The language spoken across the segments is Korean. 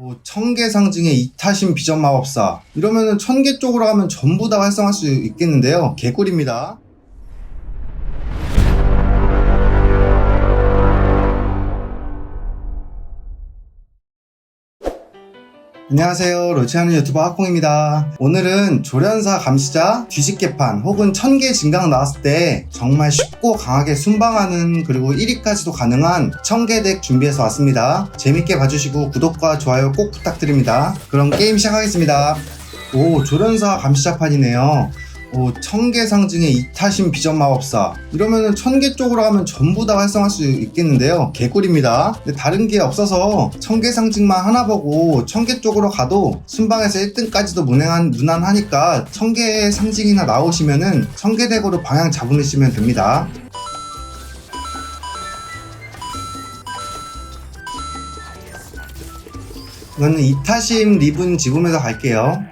뭐 천개 상징의 이타심 비전 마법사. 이러면은 천개 쪽으로 가면 전부 다 활성할 수 있겠는데요. 개꿀입니다 안녕하세요. 로치하는 유튜버 하콩입니다. 오늘은 조련사 감시자 뒤집개판 혹은 천개 진강 나왔을 때 정말 쉽고 강하게 순방하는 그리고 1위까지도 가능한 천개 덱 준비해서 왔습니다. 재밌게 봐주시고 구독과 좋아요 꼭 부탁드립니다. 그럼 게임 시작하겠습니다. 오 조련사 감시자판이네요 오, 천개 상징의 이타심 비전 마법사. 이러면은 천개 쪽으로 가면 전부 다 활성할 수 있겠는데요. 개꿀입니다. 근데 다른 게 없어서 천개 상징만 하나 보고 천개 쪽으로 가도 순방에서 1등까지도 무난한, 무난하니까 천개 상징이나 나오시면은 천개 덱으로 방향 잡으시면 됩니다. 이거는 이타심 리븐 지금에서 갈게요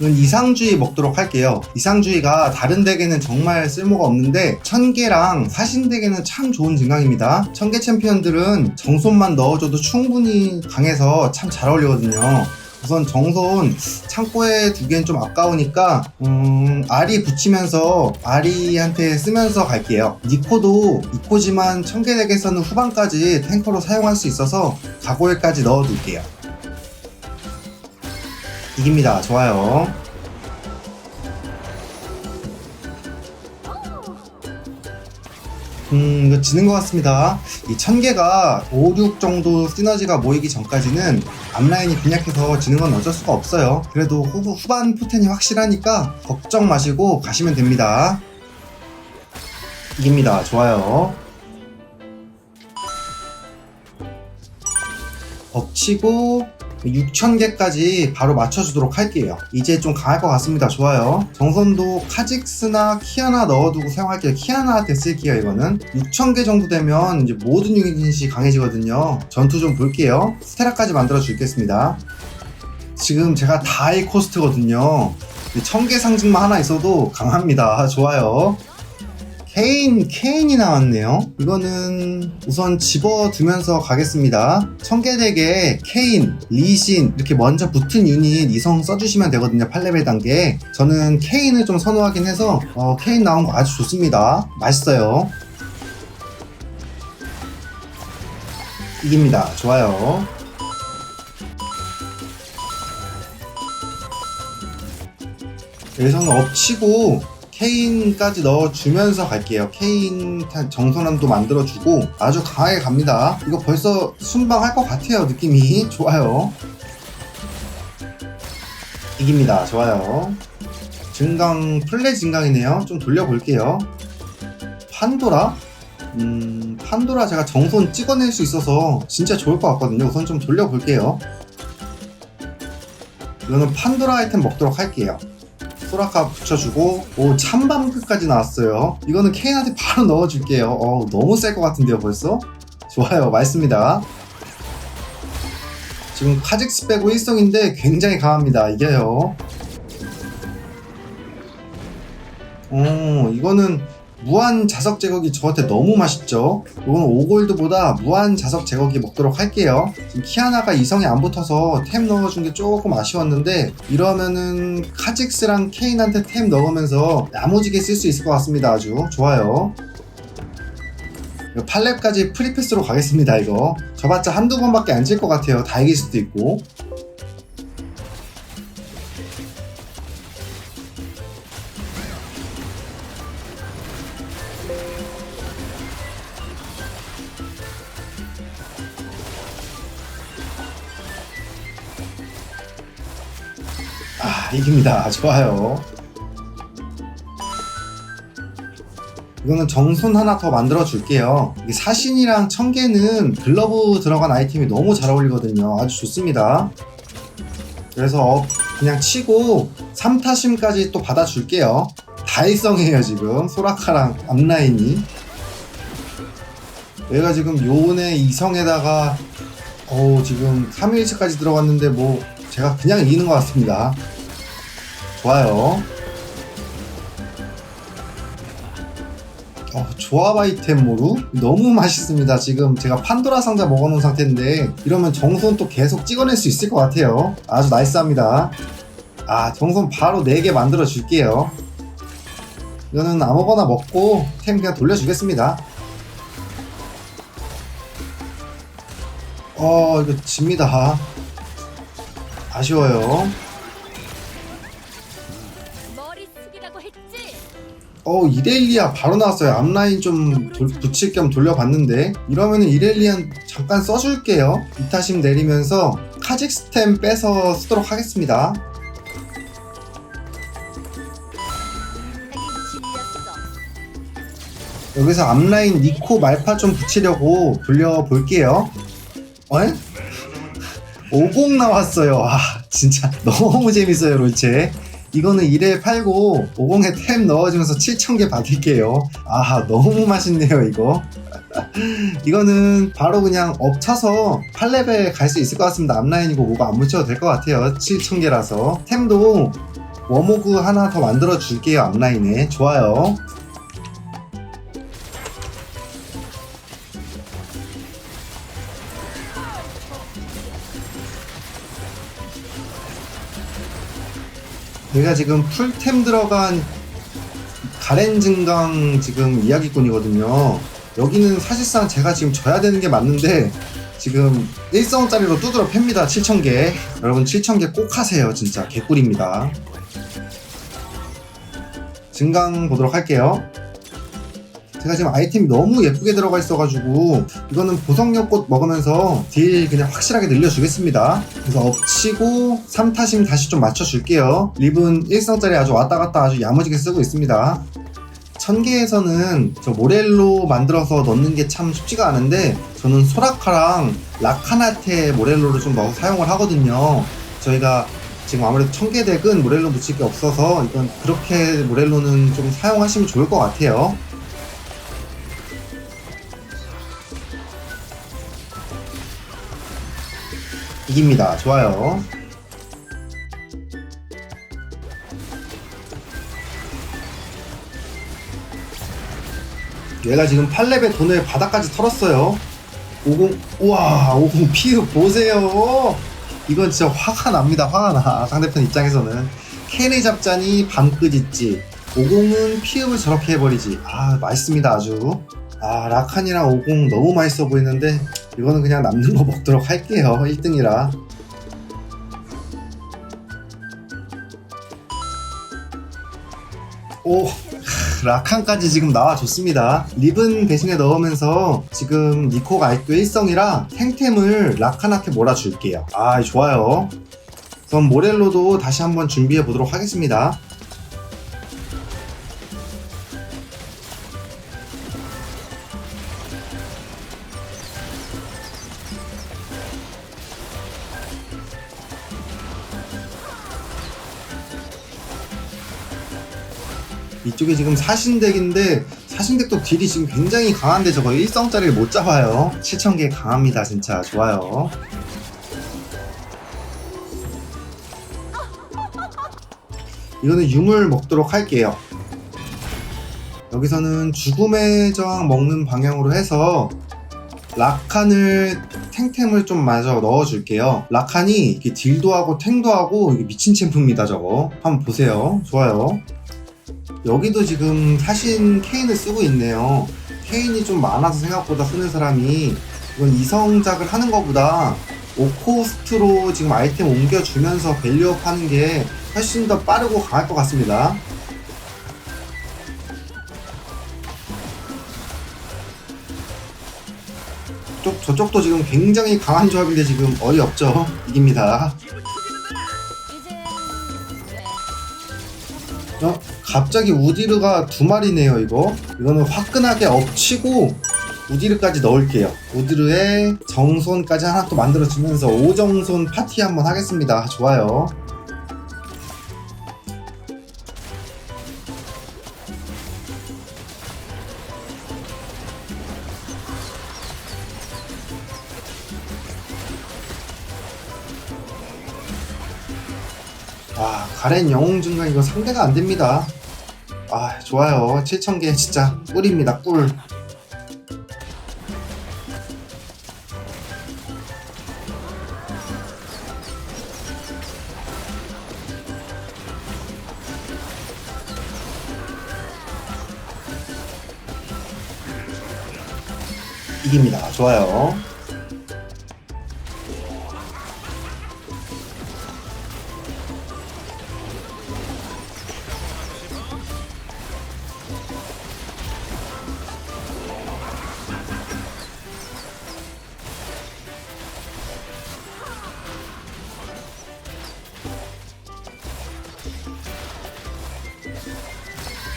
이건 이상주의 먹도록 할게요. 이상주의가 다른 덱에는 정말 쓸모가 없는데 천개랑 사신 덱에는 참 좋은 증강입니다. 천개 챔피언들은 정손만 넣어줘도 충분히 강해서 참 잘 어울리거든요. 우선 정손 창고에 두기엔 좀 아까우니까 음, 아리 붙이면서 아리한테 쓰면서 갈게요. 니코도 니코지만 천개 덱에서는 후반까지 탱커로 사용할 수 있어서 가골까지 넣어둘게요. 이깁니다. 좋아요. 음, 이거 지는 것 같습니다. 이 천개가 5, 6 정도 시너지가 모이기 전까지는 앞라인이 빈약해서 지는 건 어쩔 수가 없어요. 그래도 후, 후반 포텐이 확실하니까 걱정 마시고 가시면 됩니다. 이깁니다. 좋아요. 엎치고 6,000개까지 바로 맞춰주도록 할게요. 이제 좀 강할 것 같습니다. 좋아요. 정선도 카직스나 키아나 넣어두고 사용할게요. 키아나한테 쓸게요, 이거는. 6,000개 정도 되면 이제 모든 유닛이 강해지거든요. 전투 좀 볼게요. 스테라까지 만들어 주겠습니다. 지금 제가 다이 코스트거든요. 1000개 상징만 하나 있어도 강합니다. 좋아요. 케인, 케인이 나왔네요. 이거는 우선 집어두면서 가겠습니다. 청계덱에 케인, 리신 이렇게 먼저 붙은 유닛 이성 써주시면 되거든요. 8레벨 단계. 저는 케인을 좀 선호하긴 해서 어, 케인 나온 거 아주 좋습니다. 맛있어요. 이깁니다. 좋아요. 여기서는 엎치고 케인까지 넣어주면서 갈게요. 케인 정선함도 만들어주고 아주 강하게 갑니다. 이거 벌써 순방할 것 같아요. 느낌이 좋아요. 이깁니다. 좋아요. 증강 플레 증강이네요. 좀 돌려볼게요. 판도라? 음, 판도라 제가 정선 찍어낼 수 있어서 진짜 좋을 것 같거든요. 우선 좀 돌려볼게요. 이거는 판도라 아이템 먹도록 할게요. 소라카 붙여주고 오 찬밤 끝까지 나왔어요. 이거는 케인한테 바로 넣어줄게요. 어 너무 셀 것 같은데요 벌써? 좋아요 맛있습니다. 지금 카직스 빼고 1성인데 굉장히 강합니다. 이겨요. 어 이거는 무한 자석 제거기 저한테 너무 맛있죠? 이건 5골드보다 무한 자석 제거기 먹도록 할게요. 지금 키아나가 이성에 안 붙어서 템 넣어준 게 조금 아쉬웠는데 이러면은 카직스랑 케인한테 템 넣으면서 야무지게 쓸 수 있을 것 같습니다. 아주 좋아요. 8렙까지 프리패스로 가겠습니다 이거. 저봤자 한두 번밖에 안 질 것 같아요. 다 이길 수도 있고 아, 이깁니다. 좋아요. 이거는 정손 하나 더 만들어 줄게요. 사신이랑 청개는 글러브 들어간 아이템이 너무 잘 어울리거든요. 아주 좋습니다. 그래서 그냥 치고 3타심까지 또 받아줄게요. 다일성이에요 지금 소라카랑 앞라인이 얘가 지금 요네 이성에다가 어 지금 3일치까지 들어갔는데 뭐 제가 그냥 이기는 것 같습니다. 좋아요. 어, 조합 아이템 모루 너무 맛있습니다. 지금 제가 판도라 상자 먹어놓은 상태인데 이러면 정손 또 계속 찍어낼 수 있을 것 같아요. 아주 나이스합니다. 아 정손 바로 4개 만들어 줄게요. 이거는 아무거나 먹고 템 그냥 돌려주겠습니다. 어 이거 집니다. 아쉬워요. 어 이렐리아 바로 나왔어요. 앞라인 좀 돌- 붙일 겸 돌려봤는데. 이러면은 이렐리안 잠깐 써줄게요. 이타심 내리면서 카직스템 빼서 쓰도록 하겠습니다. 여기서 앞라인 니코 말파 좀 붙이려고 돌려볼게요. 어? 50 나왔어요. 아 진짜 너무 재밌어요 롤체 이거는 1회 팔고 50에 템 넣어주면서 7,000개 받을게요. 아 너무 맛있네요 이거. 이거는 바로 그냥 엎쳐서 8레벨 갈 수 있을 것 같습니다. 앞라인이고 뭐가 안 묻혀도 될 것 같아요. 7,000개라서. 템도 워모그 하나 더 만들어 줄게요 앞라인에. 좋아요 여기가 지금 풀템 들어간 가렌 증강 지금 이야기꾼이거든요. 여기는 사실상 제가 지금 져야 되는 게 맞는데 지금 1성짜리로 두드러 팹니다. 7,000개. 여러분 7,000개 꼭 하세요. 진짜 개꿀입니다. 증강 보도록 할게요. 제가 지금 아이템이 너무 예쁘게 들어가 있어가지고 이거는 보석력꽃 먹으면서 딜 그냥 확실하게 늘려주겠습니다. 그래서 엎치고 3타심 다시 좀 맞춰줄게요. 립은 1성짜리 아주 왔다갔다 아주 야무지게 쓰고 있습니다. 천개에서는 저 모렐로 만들어서 넣는 게 참 쉽지가 않은데 저는 소라카랑 라카나테 모렐로를 좀 넣어 사용을 하거든요. 저희가 지금 아무래도 천개 덱은 모렐로 붙일 게 없어서 이건 그렇게 모렐로는 좀 사용하시면 좋을 것 같아요. 이깁니다. 좋아요. 얘가 지금 8렙의 돈을 바닥까지 털었어요. 50, 우와, 50 피우 보세요. 이건 진짜 화가 납니다. 화가 나. 상대편 입장에서는. 캔을 잡자니 밤끝 있지. 50은 피읍을 저렇게 해버리지. 아, 맛있습니다. 아주. 아, 라칸이랑 50 너무 맛있어 보이는데, 이거는 그냥 남는 거 먹도록 할게요. 1등이라. 오, 라칸까지 지금 나와줬습니다. 립은 대신에 넣으면서 지금 니코가 아직도 1성이라 탱템을 라칸한테 몰아줄게요. 아, 좋아요. 그럼 모렐로도 다시 한번 준비해 보도록 하겠습니다. 이쪽에 지금 사신덱인데 사신덱도 딜이 지금 굉장히 강한데 저거 1성짜리를 못 잡아요. 7,000개 강합니다 진짜. 좋아요. 이거는 유물 먹도록 할게요. 여기서는 죽음의 저항 먹는 방향으로 해서 라칸을 탱템을 좀 마저 넣어줄게요. 라칸이 딜도 하고 탱도 하고 미친 챔프입니다 저거. 한번 보세요. 좋아요 여기도 지금 사신 케인을 쓰고 있네요. 케인이 좀 많아서 생각보다 쓰는 사람이 이건 이성작을 하는 것보다 5코스트로 지금 아이템 옮겨주면서 밸류업 하는 게 훨씬 더 빠르고 강할 것 같습니다. 쪽, 저쪽도 지금 굉장히 강한 조합인데 지금 어이없죠? 이깁니다. 갑자기 우디르가 두 마리네요, 이거. 이거는 화끈하게 엎치고 우디르까지 넣을게요. 우디르에 정손까지 하나 또 만들어주면서 오정손 파티 한번 하겠습니다. 좋아요. 와, 가렌 영웅 증강 이거 상대가 안 됩니다. 아 좋아요. 7,000개 진짜 꿀입니다 꿀. 이깁니다. 좋아요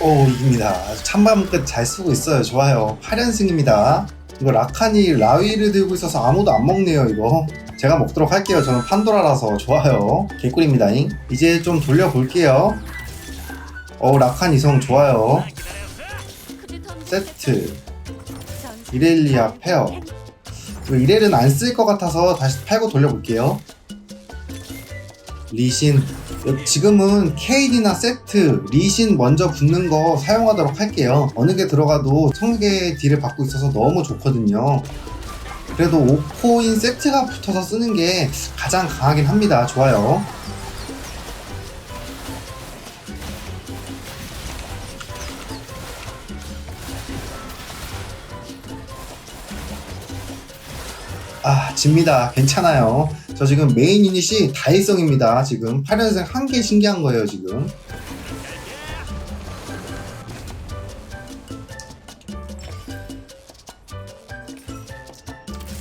오 이깁니다. 찬밤 끝 잘 쓰고 있어요. 좋아요. 8연승입니다. 이거 라칸이 라위를 들고 있어서 아무도 안 먹네요 이거. 제가 먹도록 할게요. 저는 판도라라서. 좋아요. 개꿀입니다잉. 이제 좀 돌려볼게요. 어 라칸 이성 좋아요. 세트. 이렐리아 페어. 이렐은 안 쓸 것 같아서 다시 팔고 돌려볼게요. 리신 지금은 케이디나 세트, 리신 먼저 붙는 거 사용하도록 할게요. 어느 게 들어가도 청개 딜을 받고 있어서 너무 좋거든요. 그래도 5코인 세트가 붙어서 쓰는 게 가장 강하긴 합니다. 좋아요. 아, 집니다. 괜찮아요. 저 지금 메인 유닛이 다일성입니다. 지금 8연승 한 개 신기한 거예요, 지금.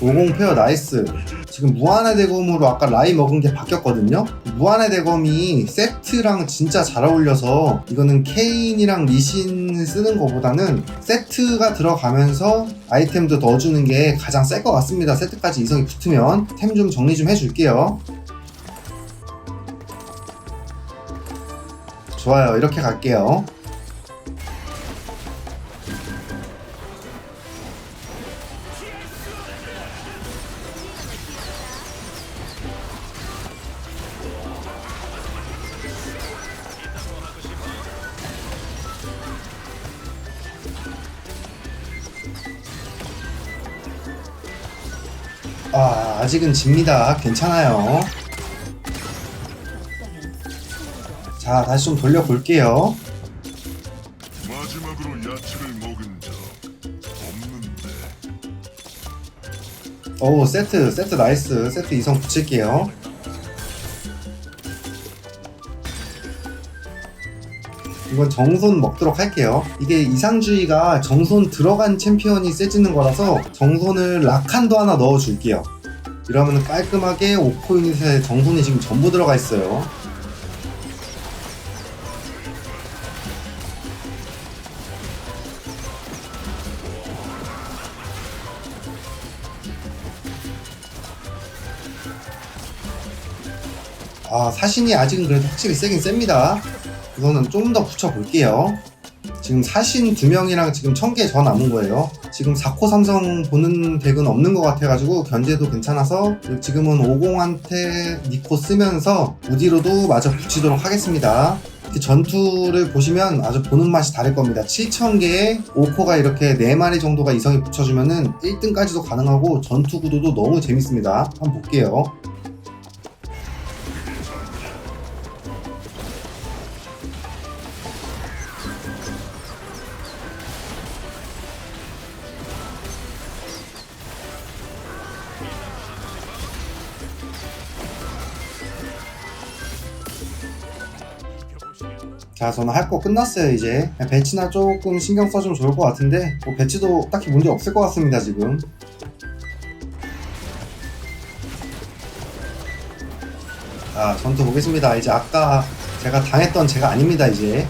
오공 페어 나이스. 지금 무한의 대검으로 아까 라이 먹은 게 바뀌었거든요. 무한의 대검이 세트랑 진짜 잘 어울려서 이거는 케인이랑 리신 쓰는 것보다는 세트가 들어가면서 아이템도 넣어주는 게 가장 셀 것 같습니다. 세트까지 이성이 붙으면 템 좀 정리 좀 해줄게요. 좋아요. 이렇게 갈게요. 아, 아직은 집니다. 괜찮아요. 자, 다시 좀 돌려볼게요. 마지막으로 야채를 먹은 적 없는데 오, 세트, 세트 나이스. 세트 이성 붙일게요. 이건 정손 먹도록 할게요. 이게 이상주의가 정손 들어간 챔피언이 세지는 거라서 정손을 라칸도 하나 넣어줄게요. 이러면 깔끔하게 5코 유닛에 정손이 지금 전부 들어가 있어요. 아, 사신이 아직은 그래도 확실히 세긴 셉니다. 이거는 좀 더 붙여볼게요. 지금 사신 두 명이랑 지금 천 개 더 남은 거예요. 지금 4코 삼성 보는 덱은 없는 것 같아가지고 견제도 괜찮아서 지금은 50한테 니코 쓰면서 우디로도 마저 붙이도록 하겠습니다. 전투를 보시면 아주 보는 맛이 다를 겁니다. 7,000개에 5코가 이렇게 4마리 정도가 이성이 붙여주면은 1등까지도 가능하고 전투 구도도 너무 재밌습니다. 한번 볼게요. 자, 저는 할 거 끝났어요, 이제. 배치나 조금 신경 써주면 좋을 것 같은데, 뭐 배치도 딱히 문제 없을 것 같습니다, 지금. 자, 전투 보겠습니다. 이제 아까 제가 당했던 제가 아닙니다, 이제.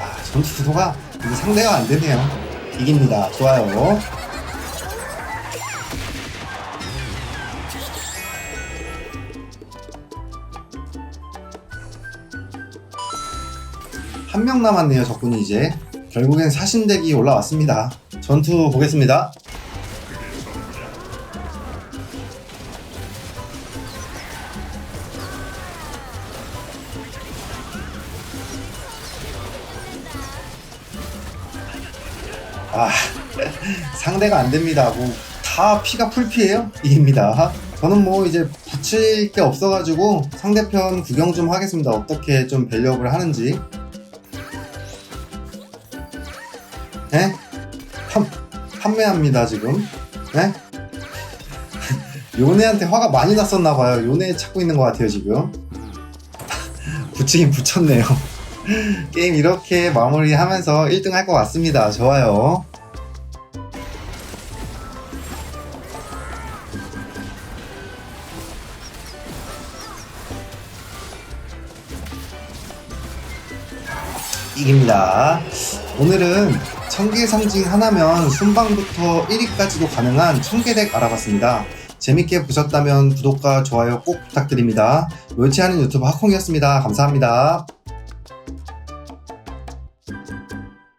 아, 전투 구도가 상대가 안 되네요. 이깁니다. 좋아요. 한 명 남았네요 적군이 이제. 결국엔 사신덱이 올라왔습니다. 전투 보겠습니다. 아 상대가 안됩니다. 뭐 다 피가 풀피예요? 이입니다. 저는 뭐 이제 붙일 게 없어가지고 상대편 구경 좀 하겠습니다. 어떻게 좀 밸류업을 하는지. 판매합니다 지금. 네? 요네한테 화가 많이 났었나 봐요. 요네 찾고 있는 것 같아요 지금. 붙이긴 붙였네요. 게임 이렇게 마무리하면서 1등 할 것 같습니다. 좋아요. 이깁니다. 오늘은 천개 상징 하나면 순방부터 1위까지도 가능한 천개덱 알아봤습니다. 재밌게 보셨다면 구독과 좋아요 꼭 부탁드립니다. 멸치하는 유튜브 하콩이었습니다. 감사합니다.